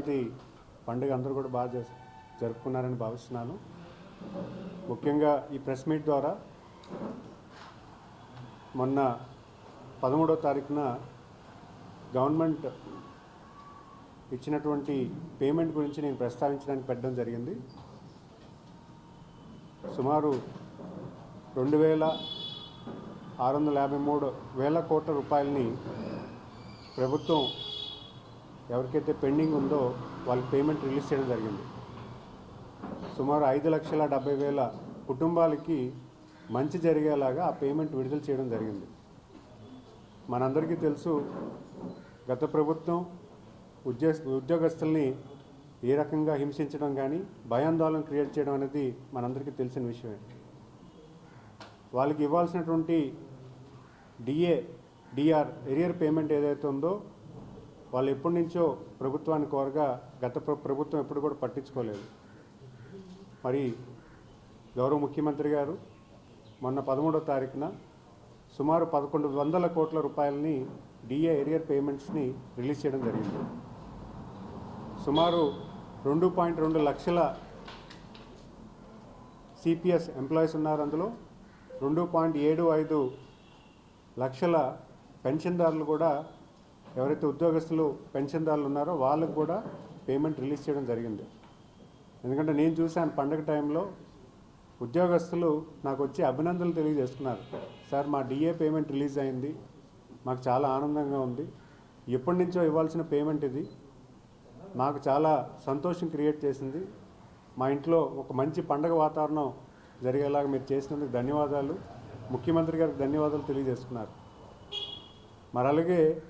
సంక్రాంతి పండుగ అందరూ కూడా బాగా జరుపుకున్నారని భావిస్తున్నాను. ముఖ్యంగా ఈ ప్రెస్ మీట్ ద్వారా మొన్న పదమూడో తారీఖున గవర్నమెంట్ ఇచ్చినటువంటి పేమెంట్ గురించి నేను ప్రస్తావించడానికి పెట్టడం జరిగింది. సుమారు రెండు వేల ఆరు వందల యాభై మూడు వేల కోట్ల రూపాయలని ప్రభుత్వం ఎవరికైతే పెండింగ్ ఉందో వాళ్ళకి పేమెంట్ రిలీజ్ చేయడం జరిగింది. సుమారు ఐదు లక్షల డెబ్బై వేల కుటుంబాలకి మంచి జరిగేలాగా ఆ పేమెంట్ విడుదల చేయడం జరిగింది. మనందరికీ తెలుసు గత ప్రభుత్వం ఉద్యోగ ఉద్యోగస్తుల్ని ఏ రకంగా హింసించడం కానీ భయాందోళన క్రియేట్ చేయడం అనేది మనందరికీ తెలిసిన విషయమే. వాళ్ళకి ఇవ్వాల్సినటువంటి డిఏ డిఆర్ ఎరియర్ పేమెంట్ ఏదైతే ఉందో వాళ్ళు ఎప్పటి నుంచో ప్రభుత్వాన్ని కోరగా గత ప్రభుత్వం ఎప్పుడు కూడా పట్టించుకోలేదు. మరి గౌరవ ముఖ్యమంత్రి గారు మొన్న పదమూడో తారీఖున సుమారు పదకొండు వందల కోట్ల రూపాయలని డిఏ ఎరియర్ పేమెంట్స్ని రిలీజ్ చేయడం జరిగింది. సుమారు రెండు పాయింట్ రెండు లక్షల సిపిఎస్ ఎంప్లాయీస్ ఉన్నారు అందులో. రెండు పాయింట్ ఏడు ఐదు లక్షల పెన్షన్దారులు కూడా ఎవరైతే ఉద్యోగస్తులు పెన్షన్దారులు ఉన్నారో వాళ్ళకు కూడా పేమెంట్ రిలీజ్ చేయడం జరిగింది. ఎందుకంటే నేను చూశాను పండగ టైంలో ఉద్యోగస్తులు నాకు వచ్చి అభినందనలు తెలియజేస్తున్నారు. సార్ మా డిఏ పేమెంట్ రిలీజ్ అయింది. మాకు చాలా ఆనందంగా ఉంది. ఎప్పటి నుంచో ఇవ్వాల్సిన పేమెంట్ ఇది. మాకు చాలా సంతోషం క్రియేట్ చేసింది. మా ఇంట్లో ఒక మంచి పండగ వాతావరణం జరిగేలాగా మీరు చేసినందుకు ధన్యవాదాలు. ముఖ్యమంత్రి గారికి ధన్యవాదాలు తెలియజేస్తున్నారు. మరి అలాగే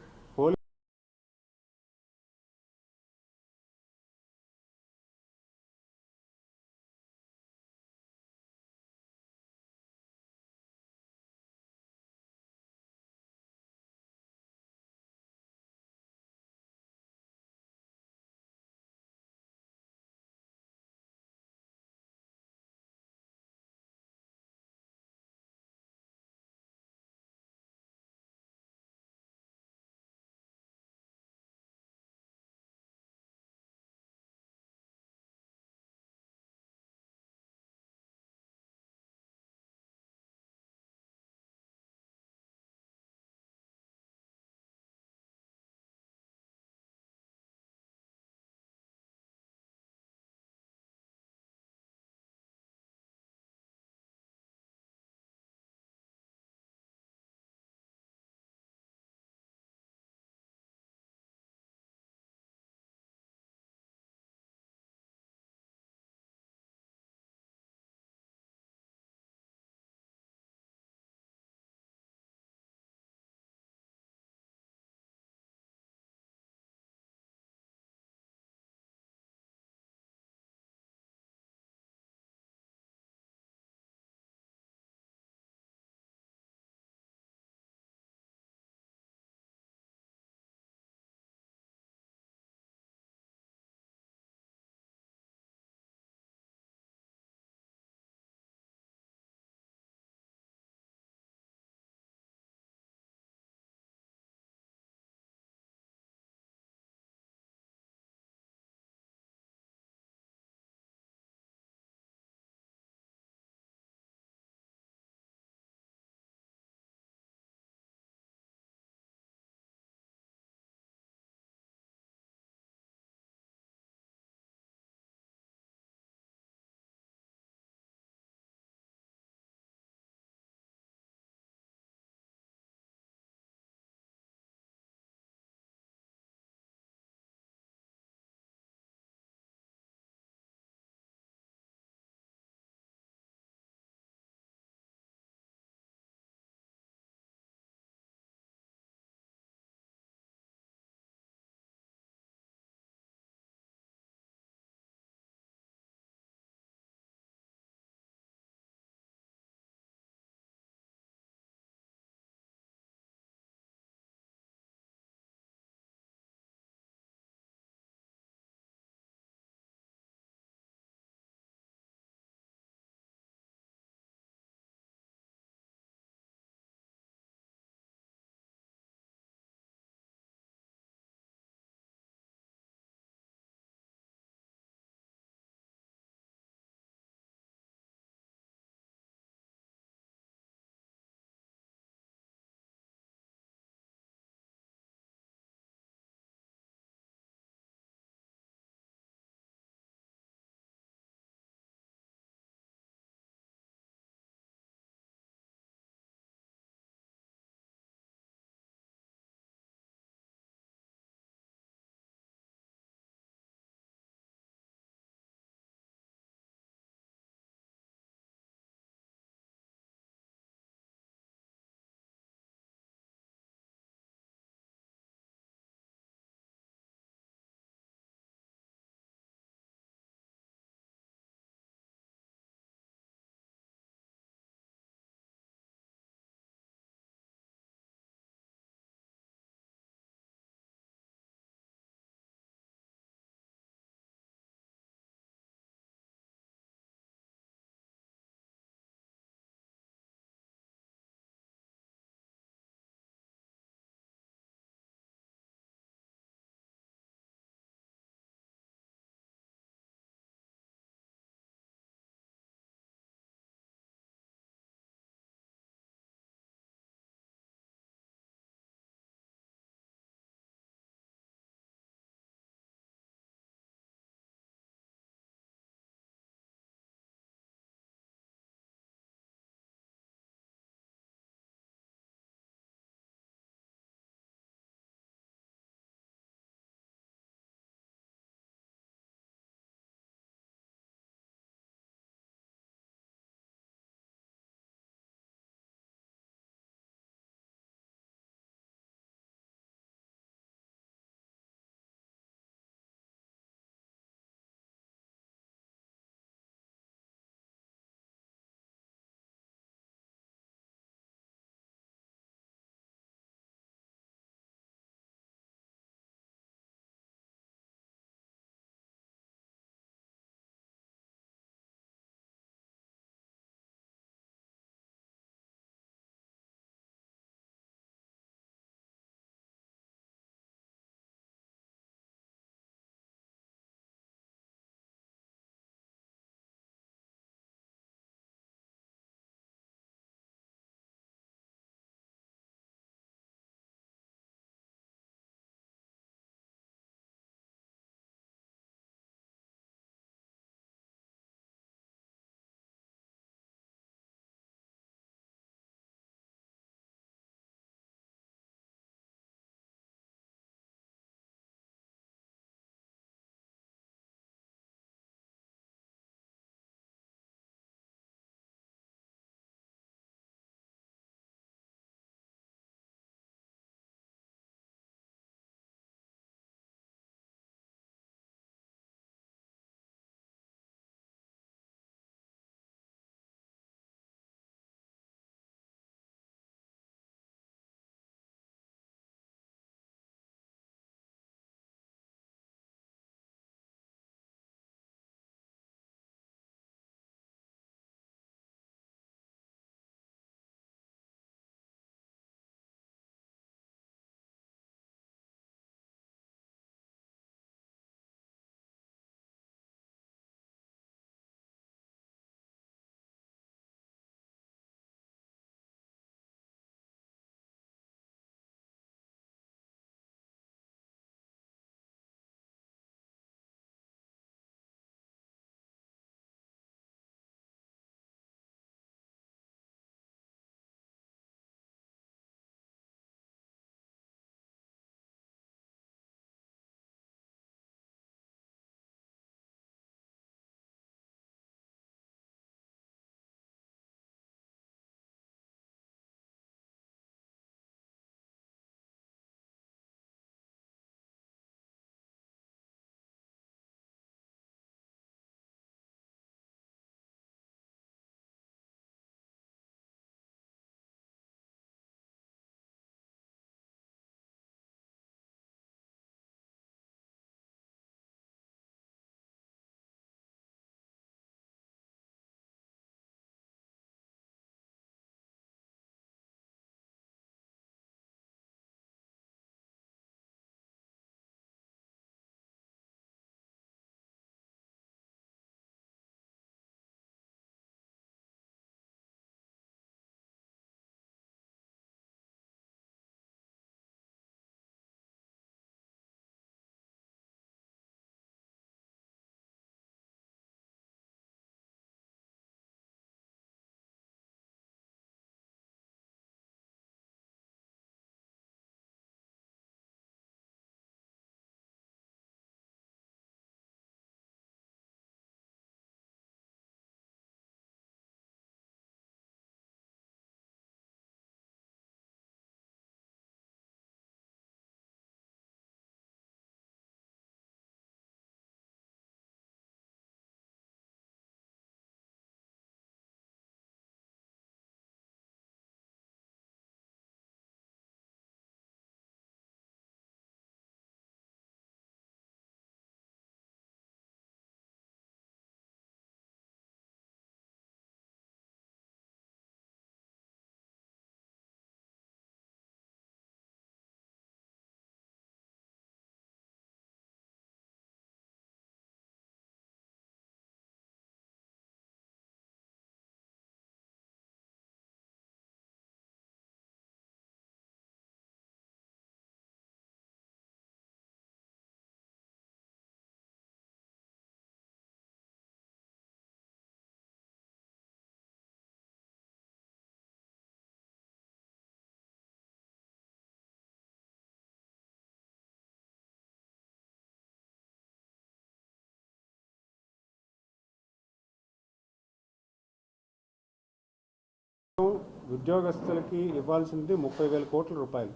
ఉద్యోగస్తులకి ఇవ్వాల్సింది ముప్పై వేల కోట్ల రూపాయలు.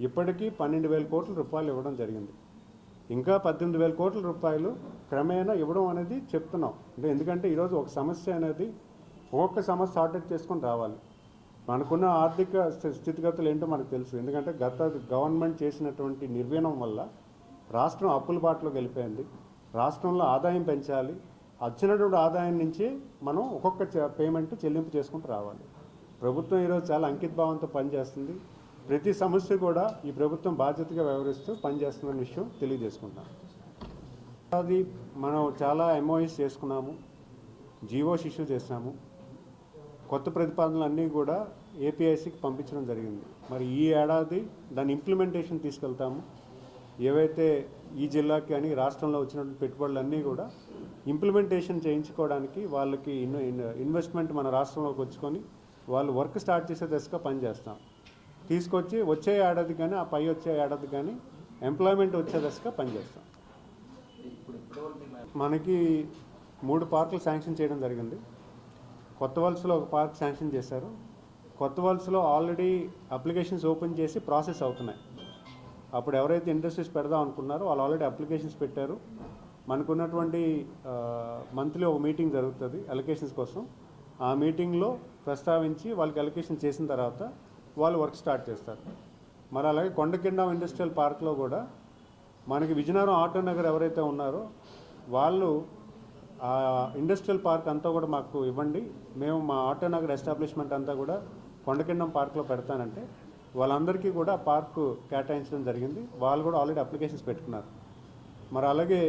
ఇప్పటికీ పన్నెండు వేల కోట్ల రూపాయలు ఇవ్వడం జరిగింది. ఇంకా పద్దెనిమిది వేల కోట్ల రూపాయలు క్రమేణా ఇవ్వడం అనేది చెప్తున్నాం. అంటే ఎందుకంటే ఈరోజు ఒక సమస్య అనేది ఒక్కొక్క సమస్య సార్టెడ్ చేసుకొని రావాలి. మనకున్న ఆర్థిక స్థి- స్థితిగతులు ఏంటో మనకు తెలుసు. ఎందుకంటే గత గవర్నమెంట్ చేసినటువంటి నిర్వీణం వల్ల రాష్ట్రం అప్పుల బాటలోకి వెళ్ళిపోయింది. రాష్ట్రంలో ఆదాయం పెంచాలి. వచ్చినటువంటి ఆదాయం నుంచి మనం ఒక్కొక్క పేమెంట్ చెల్లింపు చేసుకుంటూ రావాలి. ప్రభుత్వం ఈరోజు చాలా అంకిత భావంతో పనిచేస్తుంది. ప్రతి సమస్య కూడా ఈ ప్రభుత్వం బాధ్యతగా వ్యవహరిస్తూ పనిచేస్తుందన్న విషయం తెలియజేసుకుంటాం. అది మనం చాలా ఎంఓఎస్ చేసుకున్నాము. జీవో ఇష్యూ చేసినాము కొత్త ప్రతిపాదనలు అన్నీ కూడా ఏపీఐసికి పంపించడం జరిగింది. మరి ఈ ఏడాది దాని ఇంప్లిమెంటేషన్ తీసుకెళ్తాము. ఏవైతే ఈ జిల్లాకి అని రాష్ట్రంలో వచ్చినటువంటి పెట్టుబడులన్నీ కూడా ఇంప్లిమెంటేషన్ చేయించుకోవడానికి వాళ్ళకి ఇన్వెస్ట్మెంట్ మన రాష్ట్రంలోకి వచ్చుకొని వాళ్ళు వర్క్ స్టార్ట్ చేసే దశగా పనిచేస్తాం తీసుకొచ్చి వచ్చే ఏడాది కానీ ఆ పై వచ్చే ఏడాది కానీ ఎంప్లాయ్మెంట్ వచ్చే దశగా పనిచేస్తాం మనకి మూడు పార్కులు శాంక్షన్ చేయడం జరిగింది. కొత్త వలసలో ఒక పార్క్ శాంక్షన్ చేశారు. కొత్త వలసలో ఆల్రెడీ అప్లికేషన్స్ ఓపెన్ చేసి ప్రాసెస్ అవుతున్నాయి. అప్పుడు ఎవరైతే ఇండస్ట్రీస్ పెడదాం అనుకున్నారో వాళ్ళు ఆల్రెడీ అప్లికేషన్స్ పెట్టారు. మనకున్నటువంటి మంత్లీ ఒక మీటింగ్ జరుగుతుంది అలొకేషన్స్ కోసం. ఆ మీటింగ్లో ప్రస్తావించి వాళ్ళకి అలొకేషన్ చేసిన తర్వాత వాళ్ళు వర్క్ స్టార్ట్ చేస్తారు. మరి అలాగే కొండకిండం ఇండస్ట్రియల్ పార్క్లో కూడా మనకి విజయనగరం ఆటో నగర్ ఎవరైతే ఉన్నారో వాళ్ళు ఆ ఇండస్ట్రియల్ పార్క్ అంతా కూడా మాకు ఇవ్వండి. మేము మా ఆటో నగర్ ఎస్టాబ్లిష్మెంట్ అంతా కూడా కొండకిండం పార్క్లో పెడతానంటే వాళ్ళందరికీ కూడా పార్కు కేటాయించడం జరిగింది. వాళ్ళు కూడా ఆల్రెడీ అప్లికేషన్స్ పెట్టుకున్నారు. మరి అలాగే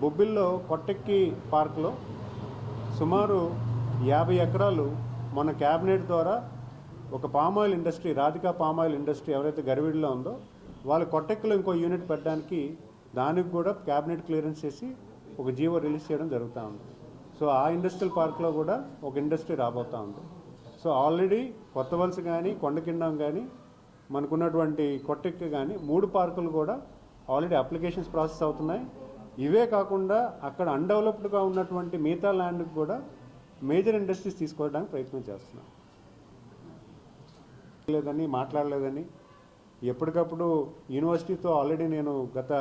బొబ్బిల్లో కొట్టెక్కి పార్క్లో సుమారు యాభై ఎకరాలు మన క్యాబినెట్ ద్వారా ఒక palm oil industry Radhika palm oil industry ఎవరైతే గరివిడిలో ఉందో వాళ్ళ కొట్టెక్కులో ఇంకో యూనిట్ పెట్టడానికి దానికి కూడా క్యాబినెట్ క్లియరెన్స్ చేసి ఒక జీవో రిలీజ్ చేయడం జరుగుతూ ఉంది. సో ఆ ఇండస్ట్రియల్ పార్క్లో కూడా ఒక ఇండస్ట్రీ రాబోతూ ఉంది. సో ఆల్రెడీ కొత్త వలస కానీ కొండకిండం కానీ మనకున్నటువంటి కొట్టెక్కి కానీ మూడు పార్కులు కూడా ఆల్రెడీ అప్లికేషన్స్ ప్రాసెస్ అవుతున్నాయి. ఇవే కాకుండా అక్కడ అన్డెవలప్డ్గా ఉన్నటువంటి మిగతా ల్యాండ్కి కూడా మేజర్ ఇండస్ట్రీస్ తీసుకోవడానికి ప్రయత్నం చేస్తున్నాం. లేదని మాట్లాడలేదని ఎప్పటికప్పుడు యూనివర్సిటీతో ఆల్రెడీ నేను గత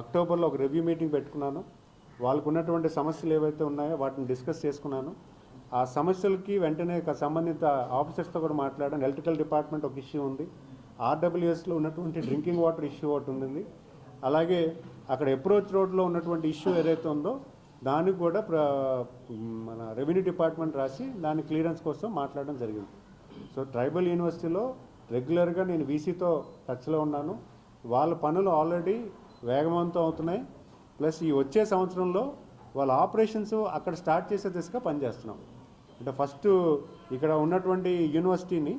అక్టోబర్లో ఒక రివ్యూ మీటింగ్ పెట్టుకున్నాను. వాళ్ళకు ఉన్నటువంటి సమస్యలు ఏవైతే ఉన్నాయో వాటిని డిస్కస్ చేసుకున్నాను. ఆ సమస్యలకి వెంటనే సంబంధిత ఆఫీసర్స్తో కూడా మాట్లాడాను ఎలక్ట్రికల్ డిపార్ట్మెంట్ ఒక ఇష్యూ ఉంది. ఆర్డబ్ల్యూఎస్లో ఉన్నటువంటి డ్రింకింగ్ వాటర్ ఇష్యూ ఒకటి ఉంది అలాగే అక్కడ అప్రోచ్ రోడ్లో ఉన్నటువంటి ఇష్యూ ఏదైతే ఉందో దానికి కూడా మన రెవెన్యూ డిపార్ట్మెంట్ రాసి దాని క్లియరెన్స్ కోసం మాట్లాడడం జరిగింది. సో ట్రైబల్ యూనివర్సిటీలో రెగ్యులర్గా నేను వీసీతో టచ్లో ఉన్నాను. వాళ్ళ పనులు ఆల్రెడీ వేగవంతం అవుతున్నాయి. ప్లస్ ఈ వచ్చే సంవత్సరంలో వాళ్ళ ఆపరేషన్స్ అక్కడ స్టార్ట్ చేసే దిశగా పనిచేస్తున్నాం. అంటే ఫస్ట్ ఇక్కడ ఉన్నటువంటి యూనివర్సిటీని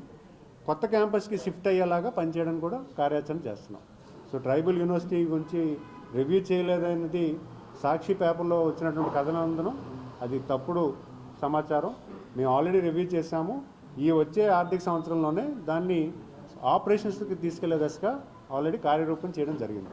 కొత్త క్యాంపస్కి షిఫ్ట్ అయ్యేలాగా పనిచేయడానికి కూడా కార్యాచరణ చేస్తున్నాం. సో ట్రైబల్ యూనివర్సిటీ గురించి రివ్యూ చేయలేదనేది సాక్షి పేపర్లో వచ్చినటువంటి కథనందనం అది తప్పుడు సమాచారం. మేము ఆల్రెడీ రివ్యూ చేశాము. ఈ వచ్చే ఆర్థిక సంవత్సరంలోనే దాన్ని ఆపరేషన్స్కి తీసుకెళ్ళే దశగా ఆల్రెడీ కార్యరూపం చేయడం జరిగింది.